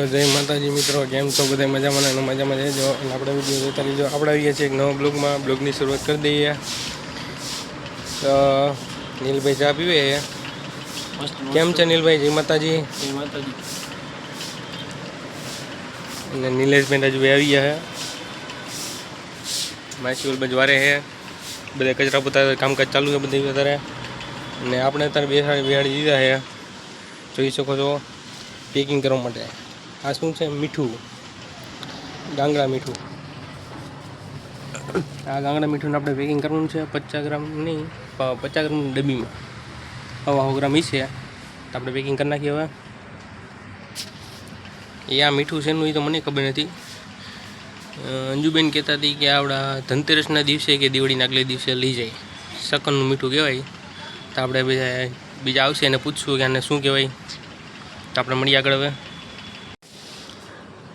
તો જય માતાજી મિત્રો કેમ છો બધા મજામાં? અને મજામાં રહેજો. અને આપણે વીડિયો જોતા રહીજો. આપણે આવીએ છીએ એક નવો બ્લોગમાં બ્લોગની શરૂઆત કરી દઈએ. તો નીલભાઈ ચા પીવે? કેમ છે નીલભાઈ? જય માતાજી. અને નિલેશભાઈ હજુ આવી ગયા છે. માછી ઓલ બાજુ વારે છે. બધા કચરા પોતા કામકાજ ચાલુ છે બધી વધારે અને આપણે અત્યારે બેસાડી બેહાડી દીધા છે. જોઈ શકો છો. પેકિંગ કરવા માટે. આ શું છે? મીઠું. ગાંગડા મીઠું. આ ગાંગડા મીઠું આપણે પેકિંગ કરવાનું છે પચાસ ગ્રામ નહીં પચાસ ગ્રામ ડબ્બીમાં. હવા સો ગ્રામ છે. તો આપણે પેકિંગ કરી નાખીએ હવે. એ આ મીઠું છે એનું એ તો મને ખબર નથી. અંજુબેન કહેતા હતી કે આપણા ધનતેરસના દિવસે કે દિવાળીના આગલે દિવસે લઈ જાય. શકનનું મીઠું કહેવાય. તો આપણે બીજા બીજા આવશે એને પૂછશું કે આને શું કહેવાય. તો આપણે મળીએ આગળ હવે.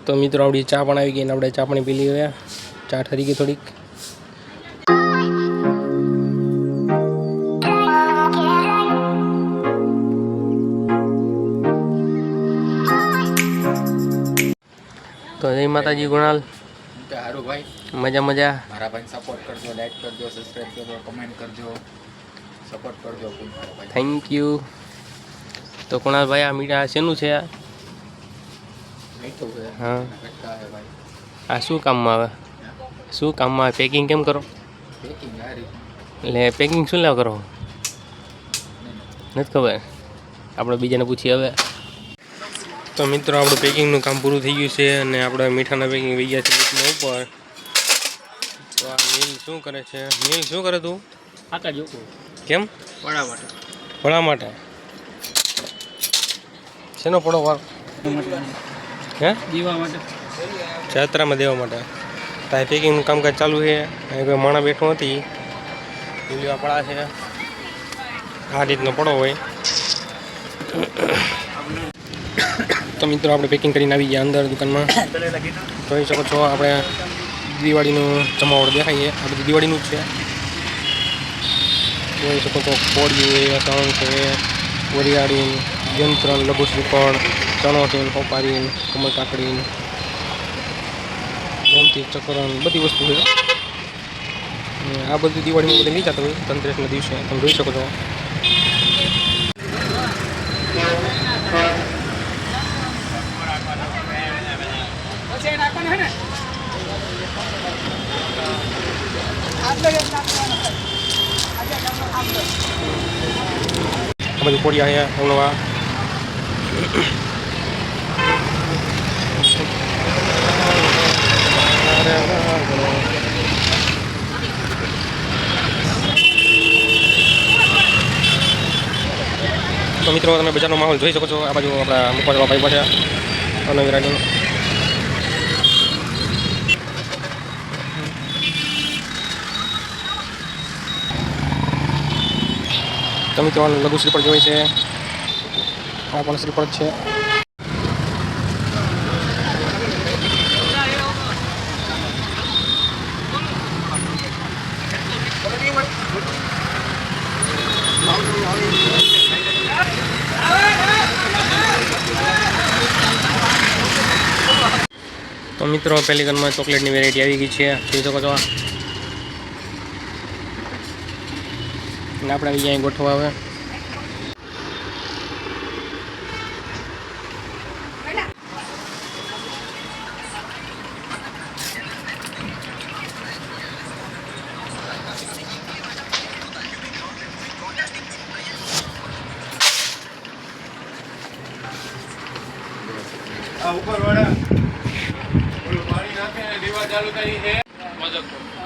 તો મિત્રો આપણી ચા પણ આવી ગઈ અને આપણે ચા પણ પી લઈએ ચા ઠરી ગઈ થોડીક. તો જય માતાજી ગુણાલ. સારું ભાઈ. મજા મજા. મારા ભાઈ સપોર્ટ કરજો લાઈક કરજો સબસ્ક્રાઈબ કરજો કમેન્ટ કરજો. સપોર્ટ કરજો. થેન્ક યુ તો કુણાલભાઈ આ મીઠા શેનું છે આ? હા. આ શું કામમાં આવે? શું કામમાં આવે? પેકિંગ કેમ કરો? એટલે પેકિંગ શું લેવા કરો? નથી ખબર. આપણે બીજાને પૂછીએ હવે. તો મિત્રો આપણું પેકિંગનું કામ પૂરું થઈ ગયું છે અને આપણે મીઠાના પેકિંગ વહી ગયા છે લીટમાં ઉપર. તો આ મિલ શું કરે છે? મિલ શું કરે તું? આકા જોકો કેમ? વડા માટે. ભણા માટે. શેનો પડો વાર હે? દીવા માટે. જાત્રામાં દેવા માટે. ત્યાં પેકિંગનું કામકાજ ચાલુ છે. અહીં કોઈ માણા બેઠો નથી. લીલીવા પડા છે. આ રીતનો પડો હોય. તો મિત્રો આપણે પેકિંગ કરીને આવી ગયા અંદર દુકાનમાં. જોઈ શકો છો આપણે દિવાળીનું જમાવટ દેખાઈએ આ બધું દિવાળીનું જ છે. જોઈ શકો છો કોળિયું તણ છે વરિયાળી યંત્ર લઘુ શ્રીફળ ચણોટીન હોપારીન કમળ કાકડીન ગોમતી ચક્રણ, બધી વસ્તુ છે. આ બધી દિવાળીમાં બધું નહીં જતા હોય, ધનતેરસના દિવસે. તમે જોઈ શકો છો. આ બધી કોડિયા અહીંયા અવનવા તો મિત્રો, તમે બજારનો માહોલ જોઈ શકો છો. આ બાજુ આપણા મુકવા ભાઈ પાસે અને રાઈડનો તો મિત્રો લઘુ શ્રીફળ જોઈ છે. આ પણ શ્રીફળ છે. તો મિત્રો, પહેલી ગનમાં ચોકલેટની વેરાયટી આવી ગઈ છે. જોઈ શકો છો આપણે આવી ગયા અહીં ગોઠવા હવે.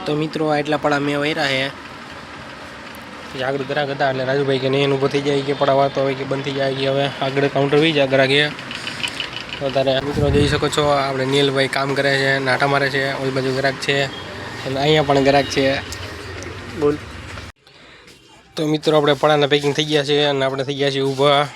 તો મિત્રો એટલા પડા મેં વૈરા હે. જાગૃત ગ્રાહક હતા એટલે રાજુભાઈ કે નહીં ઊભો થઈ જાય કે પડા વાતો હોય કે બંધ થઈ જાય કે હવે આગળ કાઉન્ટર વી જાય ગ્રાહક તો વધારે મિત્રો જોઈ શકો છો, આપણે નીલભાઈ કામ કરે છે નાટા મારે છે, ઓલી બાજુ ગ્રાહક છે, અને અહીંયા પણ ગ્રાહક છે. બોલ. તો મિત્રો, આપણે પડાના પેકિંગ થઈ ગયા છે, અને આપણે થઈ ગયા છીએ ઊભા.